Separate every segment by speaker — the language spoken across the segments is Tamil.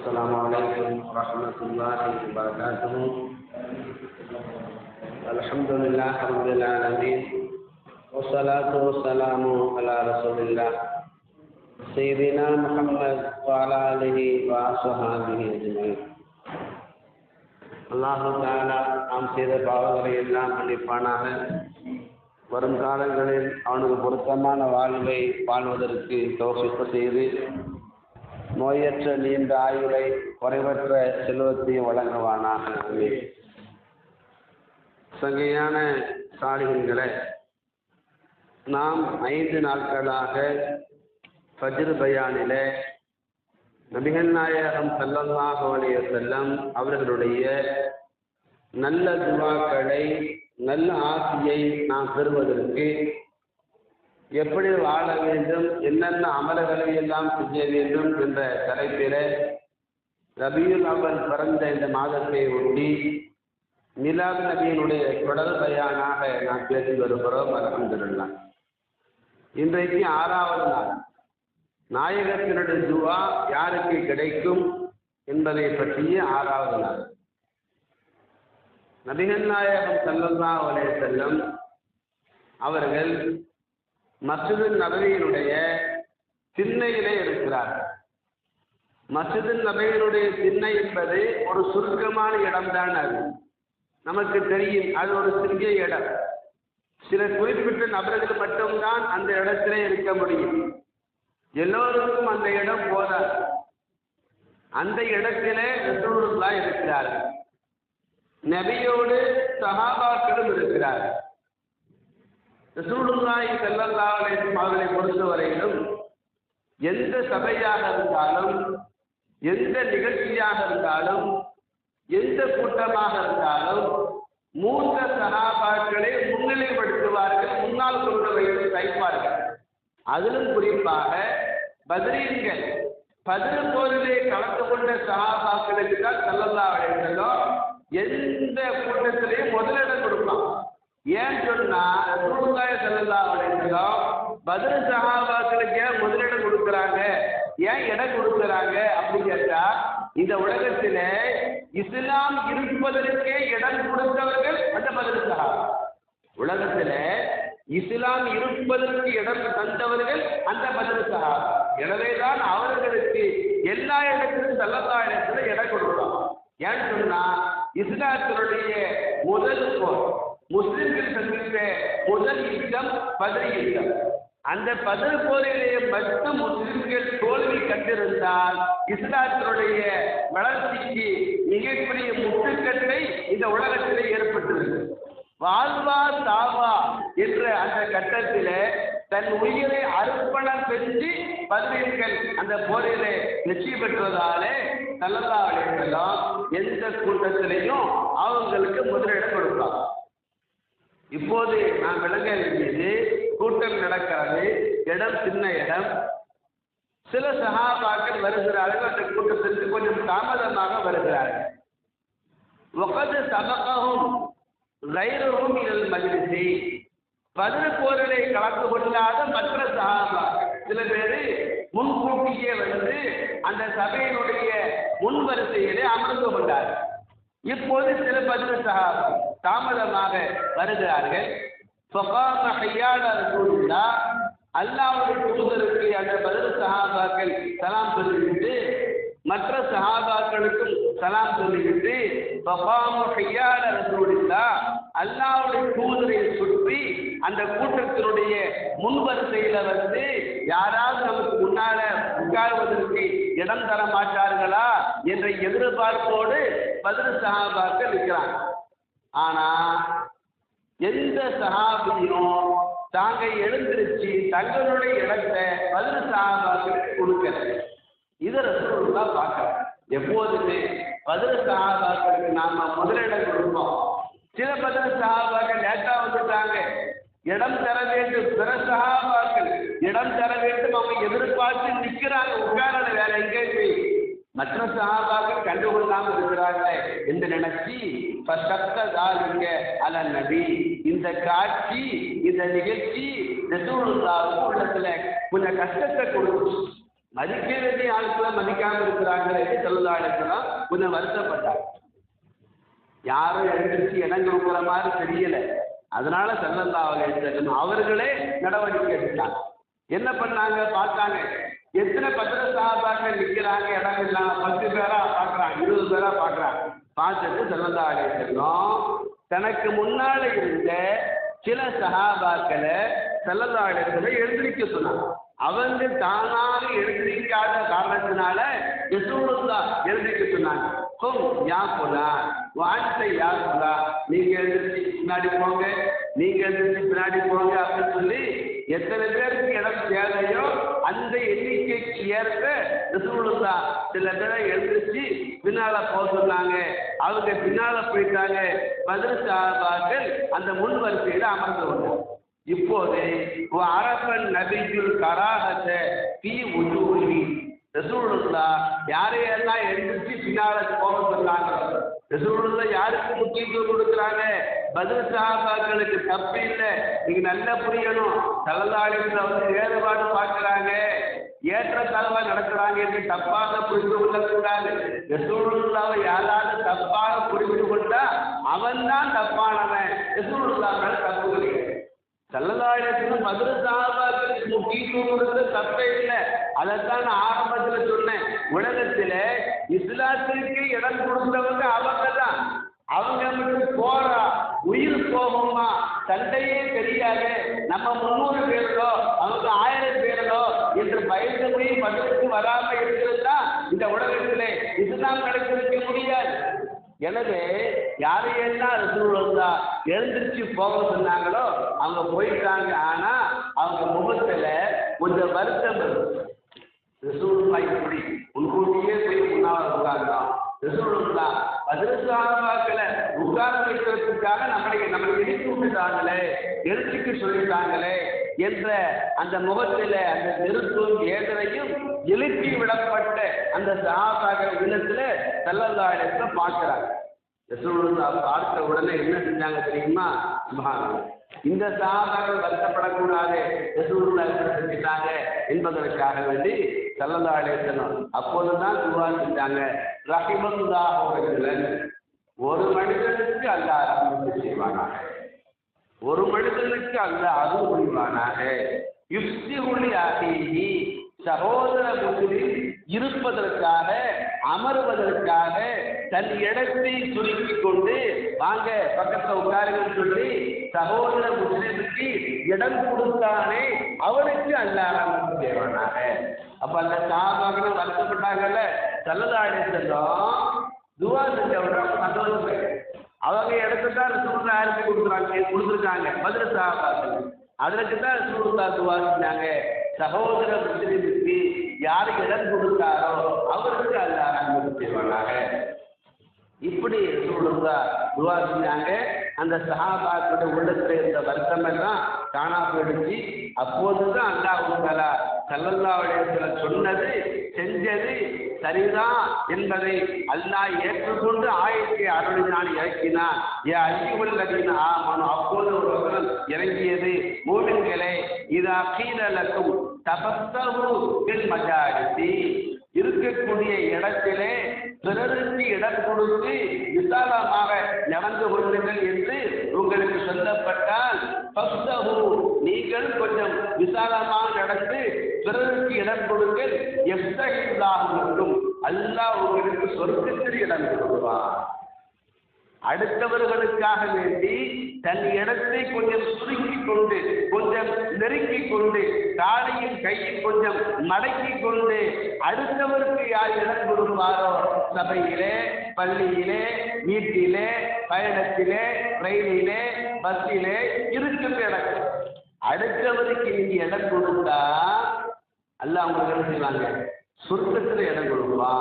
Speaker 1: السلام عليكم ورحمة الله وبركاته الحمد لله رب العالمين والصلاة والسلام على رسول الله سيدنا محمد وعلى آله وصحبه أجمعين அல்லாஹு தாலா நாம் செய்த பாவங்களை எல்லாம் மன்னிப்பானாக வரும் காலங்களில் அவனுக்கு பொருத்தமான வாழ்வை வாழ்வதற்கு தோசிப்பு செய்து நோயற்ற நீண்ட ஆயுளை குறைவற்ற செல்வத்தையும் வழங்குவானாக சங்கையான சாலிகன்களை நாம் ஐந்து நாட்களாக ஃபஜ்ர் பயானில நபிகள் நாயகம் ஸல்லல்லாஹு அலைஹி செல்லம் அவர்களுடைய நல்ல துவாக்களை நல்ல ஆசியை நாம் பெறுவதற்கு எப்படி வாழ வேண்டும் என்னென்ன அமல்களை எல்லாம் செய்ய வேண்டும் என்ற தலைப்பில ரபியுல் அவல் பிறந்த இந்த மாதத்தை ஒட்டி மிலாத் நபியினுடைய தொடர் பயானாக நாம் பேசி வருகிறோம் அலமதுல்லா இன்றைக்கு ஆறாவது நாள். நாயகத்தினுடைய துவா யாருக்கு கிடைக்கும் என்பதை பற்றிய ஆறாவது நாள். நபிகள் நாயகம் சல்லல்லா அலைஹி செல்லும் அவர்கள் மஸ்ஜிது நபவியினுடைய திண்ணையிலே இருக்கிறார்கள் மஸ்ஜிது நபையினுடைய திண்ணை என்பது ஒரு சுருக்கமான இடம்தான் அது. நமக்கு தெரியும் அது ஒரு சிறிய இடம். சில குறிப்பிட்ட நபர்கள் மட்டும்தான் அந்த இடத்திலே இருக்க முடியும். எல்லோருக்கும் அந்த இடம் போதாது. அந்த இடத்திலே ரசூலுல்லா இருக்கிறார்கள் நபியோடு சஹாபாக்களும் இருக்கிறார்கள். ரசூலுல்லாஹி ஸல்லல்லாஹு அலைஹி வஸல்லம் அவர்களை பொறுத்தவரையிலும் எந்த சபையாக இருந்தாலும் எந்த நிகழ்ச்சியாக இருந்தாலும் எந்த கூட்டமாக இருந்தாலும் மூத்த சகாபாக்களை முன்னிலைப்படுத்துவார்கள் முன்னால் கொண்டு வைத்து வைப்பார்கள் அதிலும் குறிப்பாக பதிரீன்கள் பதில் போரிலே கலந்து கொண்ட சகாபாக்களுக்கு தான் செல்லல்லா அலைஹிவஸல்லம் எந்த கூட்டத்திலையும் முதலிடம் கொடுப்பான். ஏன் சொன்னா ரசூலுல்லாஹி ஸல்லல்லாஹு அலைஹி வஸல்லம் பதில் சஹாபாக்களுக்கு ஏன் முதலிடம் கொடுக்குறாங்க. ஏன் இடம் கொடுக்குறாங்க அப்படின்னு கேட்டா இந்த உலகத்தில இஸ்லாம் இருப்பதற்கே இடம் கொடுத்தவர்கள் அந்த பதில் சஹாபா. உலகத்தில இஸ்லாம் இருப்பதற்கு இடம் தந்தவர்கள் அந்த பதில் சஹாபா. எனவேதான் அவர்களுக்கு எல்லா இடத்திலும் சல்லல்லா இடத்துல இடம் கொடுப்பாங்க ஏன்னு சொன்னா இஸ்லாத்தினுடைய முதல் போர் முஸ்லிம்கள் சந்தித்த முதல் யுத்தம் பதில் யுத்தம். அந்த பதில் போரிலே மட்டும் முஸ்லிம்கள் தோல்வி கண்டிருந்தால் இஸ்லாத்தினுடைய வளர்ச்சிக்கு மிகப்பெரிய முட்டுக்கட்டை இந்த உலகத்திலே ஏற்பட்டிருக்கு வாழ்வா தாவா என்ற அந்த கட்டத்தில் தன் உயிரை அர்ப்பணம் செஞ்சு பதினீர்கள் அந்த போரிலே வெற்றி பெற்றதாலே நல்லதா அழைக்கலாம் எந்த கூட்டத்திலையும் அவங்களுக்கு முதலிடம் கொடுப்பாங்க. இப்போது நாம் விளங்க வேண்டியது கூட்டம் நடக்காது இடம் சின்ன இடம். சில சகாபாக்கள் வருகிறார்கள் அந்த கூட்டத்திற்கு கொஞ்சம் தாமதமாக வருகிறார்கள். ஒகது சபகவும் கைரவும் இதில் மகிழ்ச்சி பதில் போரிலே கலந்து கொள்ளாத மற்ற சகாபா சில பேர் முன்கூட்டியே வந்து அந்த சபையினுடைய முன் வரிசையிலே அமர்ந்து கொண்டார்கள். இப்போது சில பதில் சகாபா தாமதமாக வருகிறார்கள். ஃபகாம ஹையால ரசூலுல்லா அல்லாஹ்வுடைய தூதருக்கு அந்த பதில் சஹாபாக்கள் சலாம் சொல்லிவிட்டு மற்ற சஹாபாக்களுக்கும் சலாம் சொல்லிவிட்டு ஃபகாம ஹையால ரசூலுல்லா அல்லாவுடைய தூதரை சுற்றி அந்த கூட்டத்தினுடைய முன்வரிசையில வந்து யாராவது நமக்கு முன்னால உட்காருவதற்கு இடம் தர மாட்டார்களா என்ற எதிர்பார்ப்போடு பதில் சகாபாக்கள் இருக்கிறாங்க ஆனா எந்த சகாபியும் தாங்க எழுந்திருச்சு தங்களுடைய இடத்தை பதில் சகாபாக்களுக்கு கொடுக்கல. இதை ரசூலுல்லா பார்க்கல. எப்போதுமே பதில சஹாபாக்களுக்கு நாம முதலிடம் கொடுப்போம். சில பதில சகாபாக்கள் லேட்டா வந்துட்டாங்க. இடம் தர வேண்டும். பிற சகாபாக்கள் இடம் தர வேண்டும். அவங்க எதிர்பார்த்து நிற்கிறாங்க உட்காரல வேற எங்கே போய் மற்ற சஹாபாக்கள் கண்டுகொள்ளாம இருக்கிறாங்க என்று நினைச்சி சத்ததாலுங்க அல நபி. இந்த காட்சி இந்த நிகழ்ச்சி ரசூலுல்லாவுக்கு உள்ளத்துல கொஞ்சம் கஷ்டத்தை கொடுக்கும். மதிக்க வேண்டிய ஆட்களை மதிக்காம இருக்கிறாங்களே செல்லதாடுக்கலாம் கொஞ்சம் வருத்தப்பட்டாங்க. யாரும் எழுந்திருச்சு இடம் கொடுக்குற மாதிரி தெரியல. அதனால செல்லல்லா அவர்கள் அவர்களே நடவடிக்கை எடுத்தாங்க. என்ன பண்ணாங்க? பார்த்தாங்க. எத்தனை பத்திர சாபாக்கள் நிற்கிறாங்க இடம் இல்லாம பத்து பேரா பார்க்குறாங்க இருபது பேரா பார்க்குறாங்க. பார்த்துட்டு செல்லந்தா செல்லும். தனக்கு முன்னால இருந்த சில சகாபாக்களை செல்லல்லா இடத்துல எழுந்திருக்க சொன்னாங்க. அவங்க தானாக எழுந்திருக்காத காரணத்தினால யசூலுல்லா எழுந்திருக்க சொன்னாங்க. ஹோம் யா புலா வாழ்த்தை யா புலா? நீங்க எழுந்திருச்சு பின்னாடி போங்க நீங்க எழுந்திருச்சு பின்னாடி போங்க அப்படின்னு சொல்லி எத்தனை பேருக்கு இடம் தேவையோ அந்த எண்ணிக்கைக்கு ஏற்ப ரசூலுல்லா சில பேரை எழுந்திருச்சு பின்னால போக சொன்னாங்க. அவங்க பின்னால போயிட்டாங்க. பதில் சாபாக்கள் அந்த முன் வரிசையில அமர்ந்து கொண்டாங்க. இப்போது அரபன் நபிக்குள் கராகத்தை தீ உருவி ரசூலுல்லா யாரையெல்லாம் எழுந்திருச்சு பின்னால போக சொன்னாங்க ரசூலுல்லா யாருக்கு முக்கியத்துவம் கொடுக்குறாங்க? பதில் சாபாக்களுக்கு தப்பு இல்லை. நீங்க நல்லா புரியணும். தலதாளிகள் வந்து வேறுபாடு பார்க்குறாங்க. ஏற்ற தலைவா நடக்கிறாங்க என்று தப்பாக புரிந்து கொள்ளக்கூடாது. ரசூலுல்லாவை யாராவது தப்பாக புரிந்து கொண்டா அவன் தான் தப்பானவன். ரசூலுல்லா தப்பு கிடையாது. சல்லதாயிரத்திலும் மதுரை சாபாக்களுக்கு முக்கியத்துவம் கொடுத்தது தப்பே இல்லை அதைத்தான் நான் ஆரம்பத்தில் சொன்னேன். உலகத்தில் இஸ்லாத்திற்கு இடம் கொடுத்தவங்க அவங்க தான். அவங்க மட்டும் போறா? உயிர் போகுமா? சண்டையே தெரியாது. நம்ம முன்னூறு பேர்களோ அவங்க ஆயிரம் பேர்களோ என்று பயந்து போய் மதுரைக்கு வராம இருக்கிறது தான் இந்த உலகத்திலே. இதுதான் நடத்திருக்க முடியாது. எனவே யாரையெல்லாம் ரசூலுல்லா எழுந்திருச்சு போக சொன்னாங்களோ அவங்க போயிட்டாங்க. ஆனா அவங்க முகத்துல கொஞ்சம் வருத்தம் ரசூலுல்லா இப்படி முன்கூட்டியே போய் முன்னால் உட்கார்ந்தோம் ரசூலுல்லா பதினஞ்சாபாக்களை உட்கார வைக்கிறதுக்காக நம்மளை நம்மளை எழுப்பி விட்டுட்டாங்களே எழுச்சிக்கு சொல்லிட்டாங்களே என்ற அந்த முகத்தில் அந்த நெருப்பும் ஏதனையும் எழுப்பி விடப்பட்ட அந்த சகாபாக்கள் இல்லத்தில் செல்லல்லாடத்தை பார்க்கிறாங்க ரசூலுல்லா பார்த்த உடனே என்ன செஞ்சாங்க தெரியுமா? சுபஹானல்லாஹ். இந்த சாதாரண வருத்தப்படக்கூடாது. ரசூலுல்லா என்ன செஞ்சிட்டாங்க என்பதற்காக வேண்டி சல்லல்லா அலைஹிஸ்ஸலாம் அப்போதுதான் துவா செஞ்சாங்க. ரஹிமல்லாஹு ஒரு மனிதனுக்கு அல்ல ரஹ்மத்து செய்வானாக ஒரு மனிதனுக்கு அல்ல அருள் புரிவானாக. ஒளி அகீஹி சகோதர முஸ்லிம் இருப்பதற்காக அமர்வதற்காக தன் இடத்தை சுருக்கிக் கொண்டு வாங்க பக்கத்தை உட்காருங்கன்னு சொல்லி சகோதர முஸ்லிமுக்கு இடம் கொடுத்தானே அவனுக்கு அல்லாஹ் ரஹ்மத்து செய்வானாக அப்ப அந்த சாபாகனம் வருத்தப்பட்டாங்கல்ல சல்லதாடி செல்லும் துவா செஞ்சவங்க சந்தோஷம் அவங்க இடத்துல தான் ரசூலுல்லா ஆரம்பி கொடுக்குறாங்க கொடுத்துருக்காங்க மதுரை சாபாக்கள். அதற்கு தான் ரசூலுல்லா துவா செஞ்சாங்க. சகோதர முஸ்லிமுக்கு யார் இடம் கொடுத்தாரோ அவருக்கு அல்லா ரஹ்மத்து செய்வானாக. இப்படி ரசூலுல்லா துவா செஞ்சாங்க. அந்த சஹாபாக்களோட உள்ளத்துல இருந்த வருத்தம் எல்லாம் காணா போயிடுச்சு. அப்போதுதான் அல்லாஹ் தலா சல்லல்லாவுடைய சொன்னது செஞ்சது சரிதான் என்பதை அல்லாஹ் ஏற்றுக்கொண்டு ஆயத்தை அருளினால் இறக்கினான் ஏ ஐயுவல் ஆமனும் அப்போது ஒரு இறங்கியது. மூடுங்களே இதா கீழலக்கும் தபஸ்தகு பின் மஜாரிசி இருக்கக்கூடிய இடத்திலே பிறருக்கு இடம் கொடுத்து விசாலமாக நடந்து கொள்ளுங்கள் என்று உங்களுக்கு சொல்லப்பட்டால் நீங்கள் கொஞ்சம் விசாலமாக நடந்து பிறருக்கு இடம் கொடுங்கள். எஃப்தகில்லாகும் அல்லாஹ் உங்களுக்கு சொர்க்கத்தில் இடம் கொடுப்பார் அடுத்தவர்களுக்காக வேண்டி தன் இடத்தை கொஞ்சம் சுருக்கி கொண்டு கொஞ்சம் நெருக்கிக் கொண்டு தாடையும் கையை கொஞ்சம் மடக்கிக் கொண்டு அடுத்தவருக்கு யார் இடம் கொடுப்பாரோ? சபையிலே பள்ளியிலே வீட்டிலே பயணத்திலே ரயிலிலே பஸ்ஸிலே இருக்கும் இடம் அடுத்தவருக்கு நீங்க இடம் கொடுத்தா அல்ல அவங்க என்ன செய்வாங்க? சொர்க்கத்தில் இடம் கொடுப்பா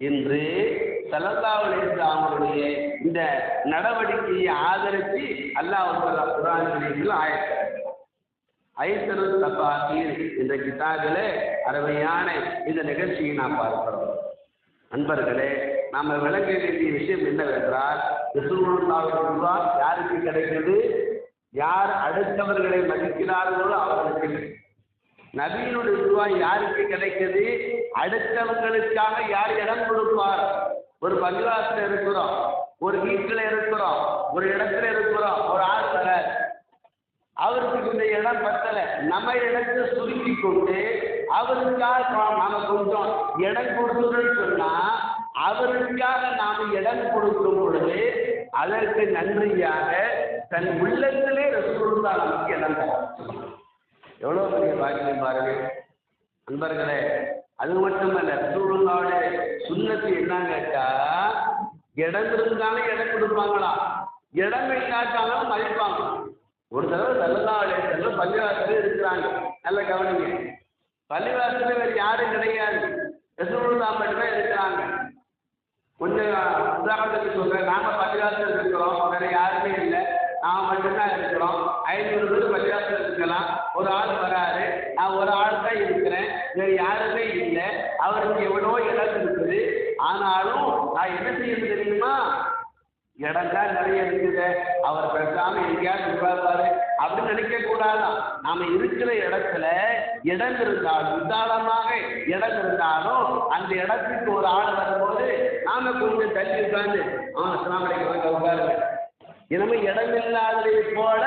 Speaker 1: என்று சல்லல்லாஹு அவங்களுடைய இந்த நடவடிக்கையை ஆதரித்து அல்லாஹ் குரான் ஷரீஃபில் ஆயத்தார் ஐசரு தபாசீர் என்ற கிதாபில் அருமையான இந்த நிகழ்ச்சியை நாம் பார்க்கிறோம். நண்பர்களே நாம் விளங்க வேண்டிய விஷயம் என்னவென்றால் ரசூலுல்லாஹ் யாருக்கு கிடைக்கிறது யார் அடுத்தவர்களை மதிக்கிறார்களோ அவர்களுக்கு நவீனுடைய நபியினுடைய துவா யாருக்கு கிடைக்கிறது அடுத்தவர்களுக்காக யார் இடம் கொடுப்பார்? ஒரு பள்ளிவாசல இருக்கிறோம் ஒரு வீட்டில் இருக்கிறோம் ஒரு இடத்துல இருக்கிறோம் ஒரு ஆள் அவருக்கு இந்த இடம் பத்தல. நம்ம இடத்தை சுருக்கி கொண்டு அவருக்காக நாம கொஞ்சம் இடம் கொடுக்கணும்னு சொன்னா அவருக்காக நாம இடம் கொடுக்கும் பொழுது அதற்கு நன்றியாக தன் உள்ளத்திலே ரசூலுல்லா நமக்கு இடம் தரும் எவ்வளவு பெரிய பாக்கியம் பாருங்க. நண்பர்களே அது மட்டுமல்ல ரசூலுல்லாவோட சுண்ணத்து என்னன்னு கேட்டா இடம் இருந்தாலும் இடம் கொடுப்பாங்களா? இடம் இல்லாட்டாலும் மதிப்பாங்க. ஒரு தடவை தள்ளலாவுடைய செல்லும் பள்ளிவாசலே இருக்கிறாங்க. நல்ல கவனிங்க. பள்ளிவாசல வேறு யாரும் கிடையாது. ரசூலுல்லா மட்டும்தான் இருக்கிறாங்க. கொஞ்சம் உதாரணத்துக்கு சொல்றேன். நாம பள்ளிவாசல் இருக்கிறோம். வேற யாருமே இல்லை. நான் மட்டும்தான் இருக்கிறோம். ஐநூறு பேர் பள்ளிவாசல் இருக்கலாம். ஒரு ஆள் வராரு. நான் ஒரு ஆள் தான் இருக்கிறேன். வேறு யாருமே இல்லை. அவருக்கு எவ்வளோ இடம் இருக்குது. ஆனாலும் நான் என்ன செய்யணும் தெரியுமா? இடம் தான் நிறைய இருக்குது. அவர் பேசாமல் எங்கேயாவது உட்கார்வாரு அப்படின்னு நினைக்க கூடாதான். நாம இருக்கிற இடத்துல இடம் இருந்தாலும் விசாலமாக இடம் இருந்தாலும் அந்த இடத்துக்கு ஒரு ஆள் வரும்போது நாம கொஞ்சம் தள்ளி உட்காந்து ஆ அஸ்லாம் வலைக்கம் உட்காருங்க. இனிமே இடமில்லாததை போல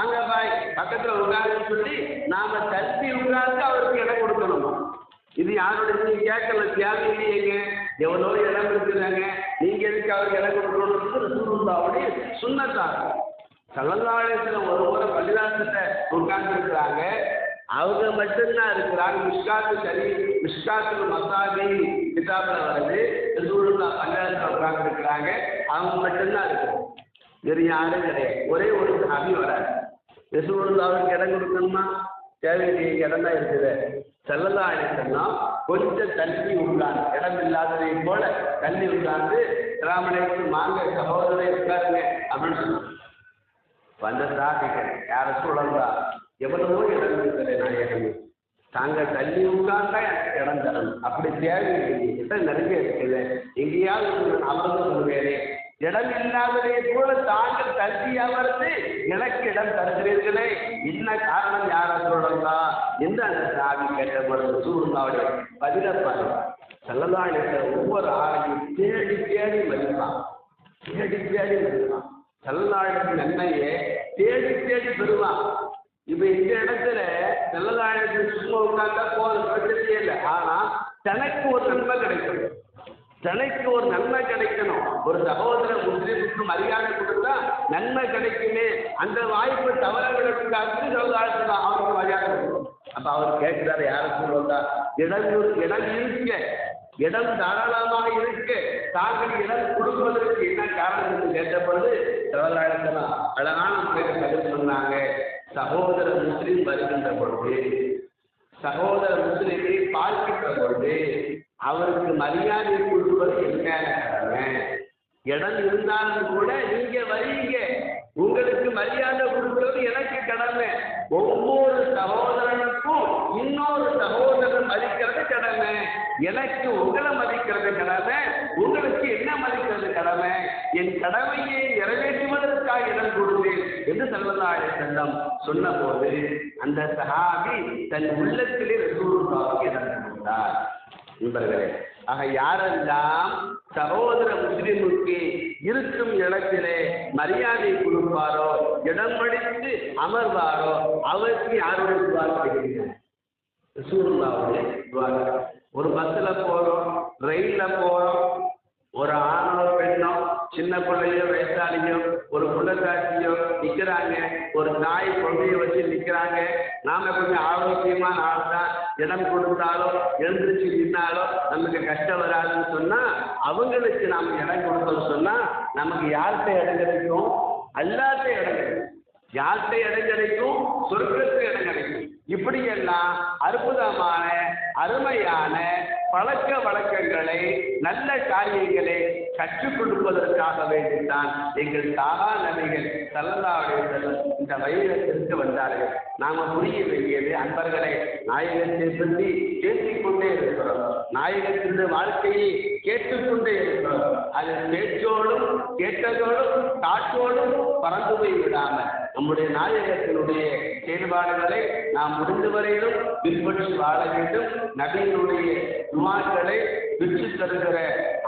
Speaker 1: அங்க பாய் பக்கத்துல உட்காருன்னு சொல்லி நாம தட்டி உட்கார்ந்து அவருக்கு இடம் கொடுக்கணுமா? இது யாரோட நீங்க கேட்கல தேவையில்லையேங்க எவ்வளோ இடம் இருக்குதாங்க. நீங்க எதுக்கு அவருக்கு இடம் கொடுக்கணும்னு ரசூலுல்லாவுடைய சுண்ணத்தாங்க சல்லல்லாஹு ஒரு முறை பள்ளிதாசத்தை உட்கார்ந்து இருக்கிறாங்க அவங்க மட்டும்தான் இருக்கிறாங்க. மிஷ்காத்து சரி மிஷ்காத்து மசாபி கிதாபில் வருது. ரசூலுல்லா பள்ளிவாசத்தில் உட்கார்ந்து இருக்கிறாங்க அவங்க மட்டும்தான் இருக்கிறாங்க. வேறு யாரும் கிடையாது ஒரே ஒரு சாமி வராது ரசூலுல்லாவுக்கு இடம் கொடுக்கணுமா? தேவையில்லையே இடம் தான் இருக்குது செல்லல்லா சொன்னா கொஞ்சம் தள்ளி உண்டான் இடம் இல்லாததை போல தள்ளி உண்டாந்து ராமனைக்கு மாங்க சகோதரரை உட்காருங்க அப்படின்னு சொன்னாங்க வந்த சாதிகள் யார சொல்லலா எவ்வளவோ இடம் இருக்கிறேன் நான் நாயகமே தாங்க தள்ளி உட்கார்ந்தா எனக்கு இடம் தரணும் அப்படி தேவையில்லை இடம் நிறைய இருக்குது எங்கேயாவது அமர்ந்து சொல்லுவேனே இடம் இல்லாததை போல தாங்கள் தள்ளி அமர்ந்து எனக்கு இடம் தருகிறீர்களே. என்ன காரணம் யார சொல்லலாம் என்று அந்த சாமி கேட்ட பொழுது சூழ்நாவுடைய பதிலப்பாரு செல்லலாம் ஒவ்வொரு ஆளையும் தேடி தேடி மதிப்பான் தேடி தேடி மதிப்பான் செல்லலாழத்தின் நன்மையை தேடி தேடி பெறுவான் இப்ப இந்த இடத்துல செல்லலாழத்தின் சும்மா உண்டாக்கா போதும் பிரச்சனையே இல்லை. ஆனா தனக்கு ஒரு நன்மை கிடைக்கும். தனக்கு ஒரு நன்மை கிடைக்கணும். ஒரு சகோதர முஸ்லீமுக்கு மரியாதை கொடுத்தா நன்மை கிடைக்குமே. அந்த வாய்ப்பு தவற விடக்கூடாது செல்லலாழத்துல அவருக்கு மரியாதை கொடுக்கணும். அப்ப அவர் கேட்கிறாரு யாரை சொல்லுவதா இடம் இடம் இருக்க. இடம் தாராளமாக இருக்கு. தாங்கள் இடம் கொடுப்பதற்கு என்ன காரணம்? என்று கேட்டபொழுது செல்லலாழத்தெல்லாம் அழகான பேர் பதில் சொன்னாங்க. சகோதர முஸ்லீம் வருகின்ற பொழுது சகோதர முஸ்லீமை பார்க்கின்ற பொழுது அவருக்கு மரியாதை கொடுப்பது என்ன கடமை? இடம் இருந்தாலும் கூட நீங்க வரீங்க. உங்களுக்கு மரியாதை கொடுக்கிறது எனக்கு கடமை. ஒவ்வொரு சகோதரனுக்கும் இன்னொரு சகோதரன் மதிக்கிறது கடமை. எனக்கு உங்களை மதிக்கிறது கடமை. உங்களுக்கு என்ன மதிக்கிறது கடமை? என் கடமையை நிறைவேற்றுவதற்காக இடம் கொடுத்தேன் என்று செல்வதாய செல்லம் சொன்னபோது அந்த சஹாபி தன் உள்ளத்திலே ரசூருக்காக இடம் கொடுத்தார். நண்பர்களே ஆக யாரெல்லாம் சகோதர முஸ்லிமுக்கு இருக்கும் இடத்திலே மரியாதை கொடுப்பாரோ இடம் படித்து அமர்வாரோ அவருக்கு யாருடைய துவா கிடைக்கிறீங்க துவா. ஒரு பஸ்ல போறோம் ரயில்ல போறோம் ஒரு ஆணோ பெண்ணோ சின்ன பிள்ளையோ வயசாளியோ ஒரு புள்ளக்காட்சியோ நிற்கிறாங்க ஒரு தாய் குழந்தைய வச்சு நிற்கிறாங்க நாம கொஞ்சம் ஆரோக்கியமான ஆள்தான் இடம் கொடுத்தாலோ எழுந்திரிச்சு நின்னாலோ நமக்கு கஷ்டம் வராதுன்னு சொன்னா அவங்களுக்கு நாம் இடம் கொடுத்தோம்னு சொன்னா நமக்கு யார்கிட்ட இடம் கிடைக்கும்? அல்லாத இடம் கிடைக்கும். யார்கிட்ட இடம் கிடைக்கும்? சொர்க்கத்து இடம் கிடைக்கும். இப்படியெல்லாம் அற்புதமான அருமையான பழக்க வழக்கங்களை நல்ல காரியங்களை கற்றுக் கொடுப்பதற்காக வேண்டித்தான் எங்கள் சாகா நபிகள் சல்லல்லாவுடைய இந்த வைரத்திற்கு வந்தார்கள். நாம புரிய வேண்டியது அன்பர்களை நாயகத்தை பற்றி பேசிக்கொண்டே இருக்கிறோம். நாயகத்தின் வாழ்க்கையை கேட்டுக்கொண்டே இருக்கிறோம். அது பேச்சோடும் கேட்டதோடும் காற்றோடும் பறந்து போய் விடாமல் நம்முடைய நாயகத்தினுடைய செயல்பாடுகளை நாம் முடிந்தவரையிலும் பின்பற்றி வாழ வேண்டும். நபியினுடைய துமாக்களை பெற்று தருகிற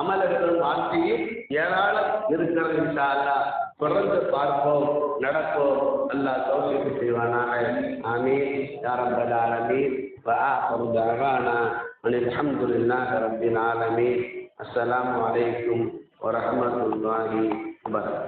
Speaker 1: அமலர்கள் வாழ்க்கையும் ஏராளம் இருக்கிறது இன்ஷா அல்லாஹ் தொடர்ந்து பார்ப்போம் நடப்போம் அல்லாஹ் தௌஃபீக் செய்வானாக ஆமீன் யா ரப்பல் ஆலமீன் وآخر دعوانا أن الحمد لله رب العالمين السلام عليكم ورحمة الله وبركاته